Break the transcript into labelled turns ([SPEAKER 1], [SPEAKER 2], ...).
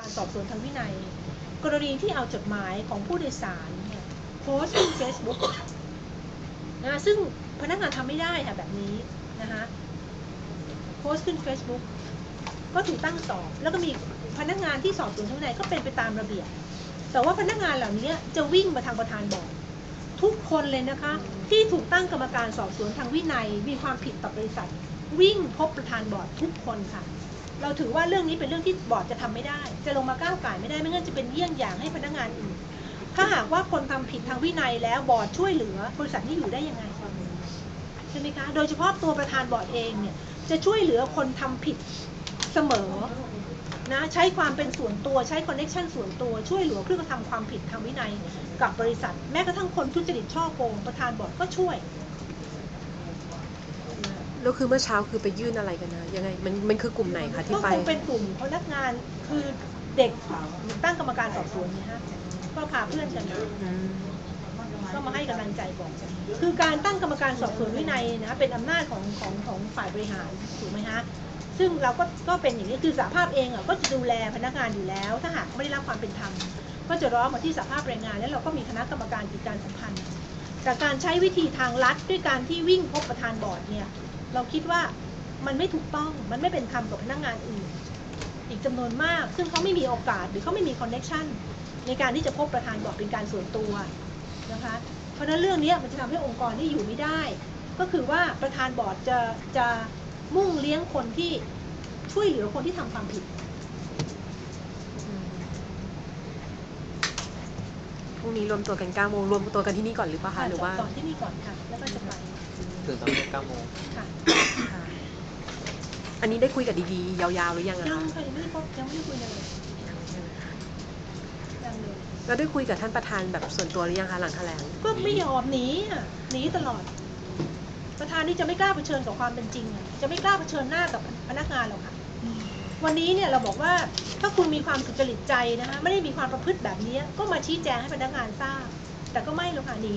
[SPEAKER 1] การสอบสวนทางวินัย กรณีที่เอาจดหมายของผู้โดยสารโพสต์ที่ Facebook นะซึ่งพนักงานทำไม่ได้ค่ะแบบนี้นะคะโพสต์ขึ้น Facebook ก็ถูกตั้งสอบ แล้วก็มีพนักงานที่สอบสวนทางวินัยก็เป็นไปตามระเบียบ แต่ว่าพนักงานเหล่านี้จะวิ่งมาทางประธานบอร์ดทุกคนเลยนะคะ ที่ถูกตั้งกรรมการสอบสวนทางวินัยมีความผิดต่อบริษัท วิ่งพบประธานบอร์ดทุกคนค่ะ เราถือว่าเรื่องนี้เป็นเรื่องที่บอร์ดจะทำไม่ได้ จะลงมาก้าวไก่ไม่ได้ไม่งั้นจะเป็นเยี่ยงอย่างให้พนักงานอื่น ถ้าหากว่าคนทำผิดทางวินัยแล้วบอร์ดช่วยเหลือบริษัทนี้อยู่ได้ยังไงใช่ไหมคะโดยเฉพาะตัวประธานบอร์ดเองเนี่ยจะช่วยเหลือคนทำผิดเสมอนะใช้ความเป็นส่วนตัวใช้คอนเน็ชันส่วนตัวช่วยเหลือเพื่อกระทำความผิดทางวินัยกับบริษัท แม้กระทั่งคนทุจริตช่อโกงประธานบอร์ดก็ช่วย
[SPEAKER 2] แล้วคือเมื่อเช้าคือไปยื่นอะไรกันนะยังไงมันมันคือกลุ่มไหนคะที่
[SPEAKER 1] ก็
[SPEAKER 2] ไป
[SPEAKER 1] คงเป็นกลุ่มพนักงานคือเด็กตั้งกรรมการสอบสวนเนี่ยฮะก็พาเพื่อนกันมา
[SPEAKER 2] อืม
[SPEAKER 1] ก็มาให้กำลังใจบอกคือการตั้งกรรมการสอบสวนวินัยนะเป็นอำนาจของของของฝ่ายบริหารถูกไหมฮะซึ่งเราก็ก็เป็นอย่างนี้คือสาภาพเองอะก็จะดูแลพนักงานอยู่แล้ว ถ้าหากไม่ได้รับความเป็นธรรมก็จะร้องมาที่สาภาพแรงงาน แล้วเราก็มีคณะกรรมการกิจการสัมพันธ์ แต่การใช้วิธีทางลัดด้วยการที่วิ่งพบประธานบอร์ดเนี่ย เราคิดว่ามันไม่ถูกต้องมันไม่เป็นธรรมกับพนักงานอื่น อีกจำนวนมาก ซึ่งเขาไม่มีโอกาสหรือเขาไม่มีคอนเน็ชันในการที่จะพบประธานบอร์ดเป็นการส่วนตัวนะคะเพราะฉะนั้นเรื่องนี้มันจะทำให้องค์กรที่อยู่ไม่ได้ ก็คือว่าประธานบอร์ดจะจะมุ่งเลี้ยงคนที่ช่วยเหลือคนที่ทำความผิด
[SPEAKER 2] อืมพรุ่งนี้รวมตัวกัน9โมงรวมตัวกันที่นี่ก่อนหรือเปล่าคะหรือว่า
[SPEAKER 1] ต่อที่นี่ก่อนค่ะแล้วก็จะไป
[SPEAKER 3] ถึงต อนนี้เก้าโมง
[SPEAKER 1] ค่ะ
[SPEAKER 2] ค่ะอันนี้ได้คุยกับดีๆยาวๆหรือยังอะ
[SPEAKER 1] ยัง
[SPEAKER 2] คะ
[SPEAKER 1] ค่ะยังไม่ได้พบยังไม่ได้คุยเลยยังเลย
[SPEAKER 2] แล้วได้คุยกับท่านประธานแบบส่วนตัวหรือยังคะหลังแถลง
[SPEAKER 1] ก็ไม่ยอมหนีอะหนีตลอด ประธานนี่จะไม่กล้าเผชิญกับความเป็นจริงอะจะไม่กล้าเผชิญหน้ากับพนักงานหรอกค่ะ วันนี้เนี่ยเราบอกว่าถ้าคุณมีความสุจริตใจนะคะไม่ได้มีความประพฤติแบบนี้ก็มาชี้แจงให้พนักงานทราบ แต่ก็ไม่หรอกค่ะหนี